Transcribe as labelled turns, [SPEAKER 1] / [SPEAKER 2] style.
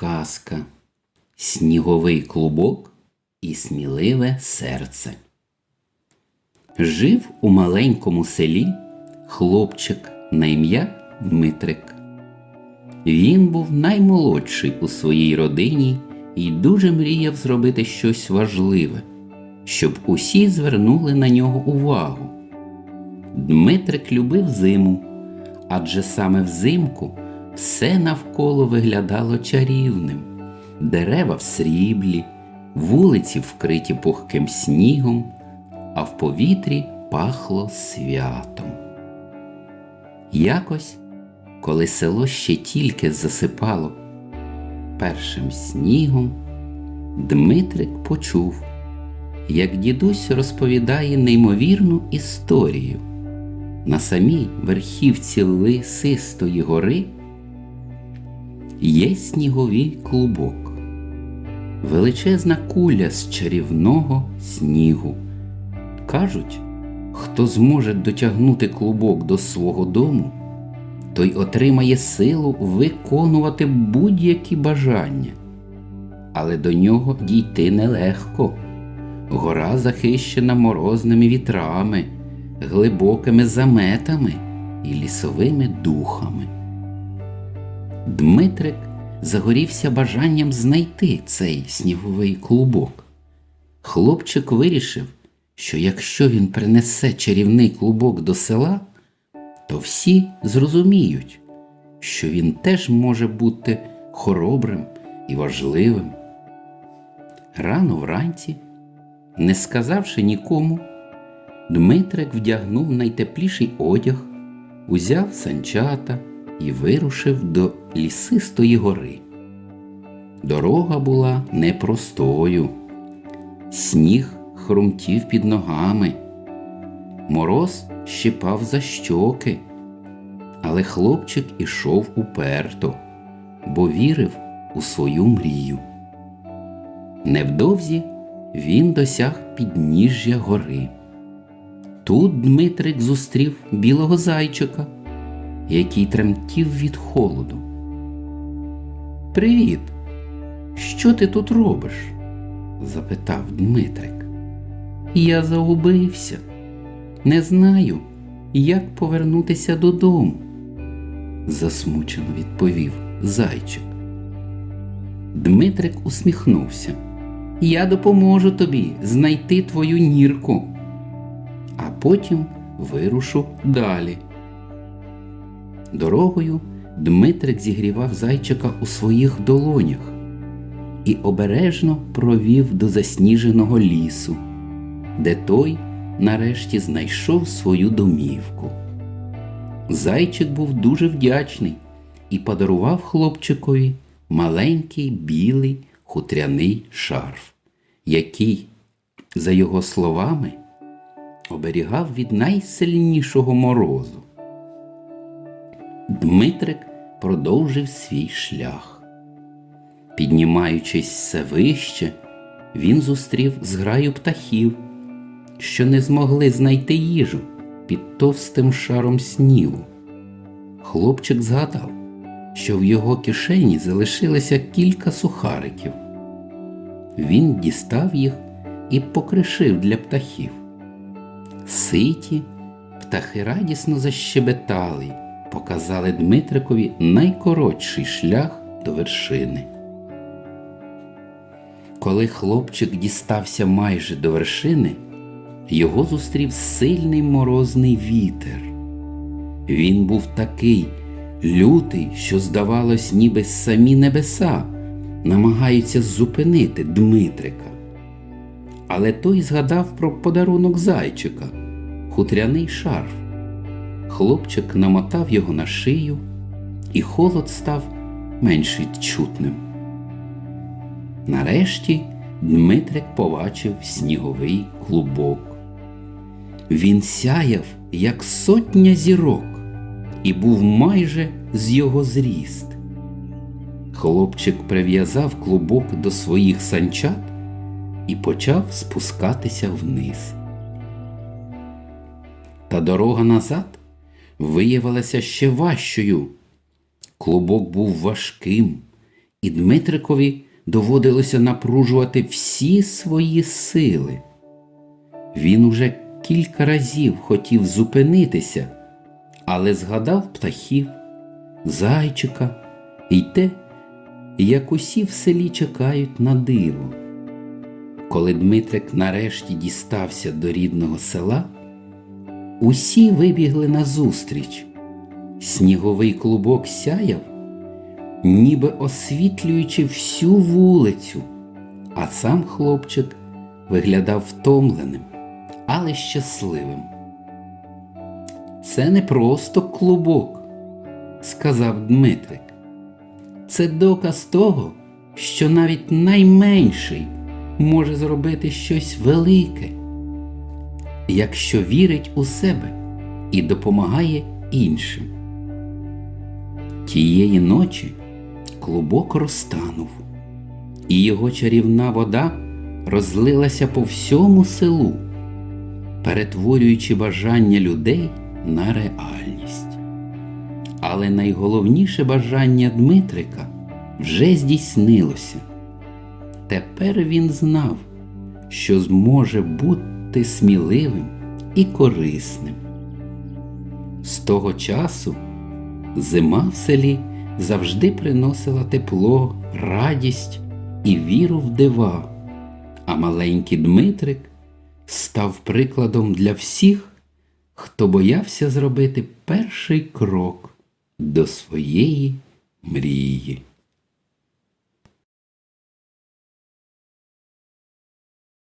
[SPEAKER 1] казка, сніговий клубок і сміливе серце. Жив у маленькому селі хлопчик на ім'я Дмитрик. Він був наймолодший у своїй родині і дуже мріяв зробити щось важливе, щоб усі звернули на нього увагу. Дмитрик любив зиму, адже саме взимку все навколо виглядало чарівним, дерева в сріблі, вулиці вкриті пухким снігом, а в повітрі пахло святом. Якось, коли село ще тільки засипало першим снігом, Дмитрик почув, як дідусь розповідає неймовірну історію. На самій верхівці лисистої гори є сніговий клубок, величезна куля з чарівного снігу. Кажуть, хто зможе дотягнути клубок до свого дому, той отримає силу виконувати будь-які бажання. Але до нього дійти нелегко. Гора захищена морозними вітрами, глибокими заметами і лісовими духами. Дмитрик загорівся бажанням знайти цей сніговий клубок. Хлопчик вирішив, що якщо він принесе чарівний клубок до села, то всі зрозуміють, що він теж може бути хоробрим і важливим. Рано вранці, не сказавши нікому, Дмитрик вдягнув найтепліший одяг, узяв санчата і вирушив до лісистої гори. Дорога була непростою, сніг хрумтів під ногами, мороз щипав за щоки, але хлопчик ішов уперто, бо вірив у свою мрію. Невдовзі він досяг підніжжя гори. Тут Дмитрик зустрів білого зайчика, який тремтів від холоду. Привіт! Що ти тут робиш? запитав Дмитрик. Я загубився. Не знаю, як повернутися додому, засмучено відповів зайчик. Дмитрик усміхнувся. Я допоможу тобі знайти твою нірку, а потім вирушу далі. Дорогою Дмитрик зігрівав зайчика у своїх долонях і обережно провів до засніженого лісу, де той нарешті знайшов свою домівку. Зайчик був дуже вдячний і подарував хлопчикові маленький білий хутряний шарф, який, за його словами, оберігав від найсильнішого морозу. Дмитрик продовжив свій шлях. Піднімаючись все вище, він зустрів зграю птахів, що не змогли знайти їжу під товстим шаром снігу. Хлопчик згадав, що в його кишені залишилося кілька сухариків. Він дістав їх і покришив для птахів. Ситі птахи радісно защебетали, показали Дмитрикові найкоротший шлях до вершини. Коли хлопчик дістався майже до вершини, його зустрів сильний морозний вітер. Він був такий лютий, що, здавалось, ніби самі небеса намагаються зупинити Дмитрика. Але той згадав про подарунок зайчика, хутряний шарф. Хлопчик намотав його на шию, і холод став менш відчутним. Нарешті Дмитрик побачив сніговий клубок. Він сяяв, як сотня зірок, і був майже з його зріст. Хлопчик прив'язав клубок до своїх санчат і почав спускатися вниз. Та дорога назад виявилася ще важчою. Клубок був важким і Дмитрикові доводилося напружувати всі свої сили. Він уже кілька разів хотів зупинитися, але згадав птахів, зайчика і те, як усі в селі чекають на диво. Коли Дмитрик нарешті дістався до рідного села, усі вибігли назустріч. Сніговий клубок сяяв, ніби освітлюючи всю вулицю, а сам хлопчик виглядав втомленим, але щасливим. Це не просто клубок, сказав Дмитрик. Це доказ того, що навіть найменший може зробити щось велике, якщо вірить у себе і допомагає іншим. Тієї ночі клубок розтанув, і його чарівна вода розлилася по всьому селу, перетворюючи бажання людей на реальність. Але найголовніше бажання Дмитрика вже здійснилося. Тепер він знав, що зможе бути сміливим і корисним. З того часу зима в селі завжди приносила тепло, радість і віру в дива, а маленький Дмитрик став прикладом для всіх, хто боявся зробити перший крок до своєї мрії.